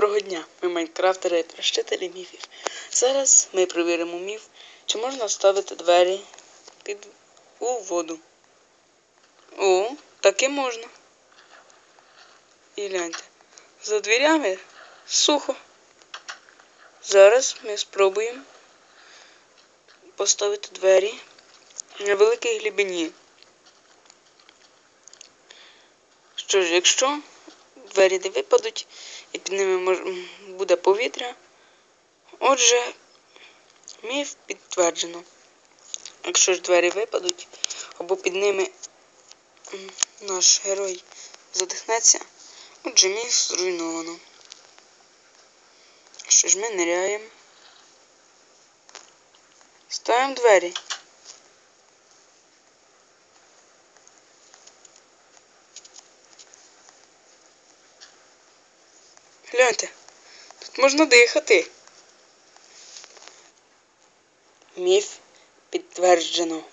Доброго дня, ми майнкрафтери та розчителі міфів. Зараз ми провіримо міф, чи можна вставити двері під у воду. О, таки можна. І гляньте. За дверями сухо. Зараз ми спробуємо поставити двері на великій глибині. Що ж, якщо двері не випадуть і під ними буде повітря, отже, міф підтверджено. Якщо ж двері випадуть, або під ними наш герой задихнеться, отже, міф зруйновано. Що ж ми ниряємо? Ставимо двері. Гляньте, тут можна дихати. Міф підтверджено.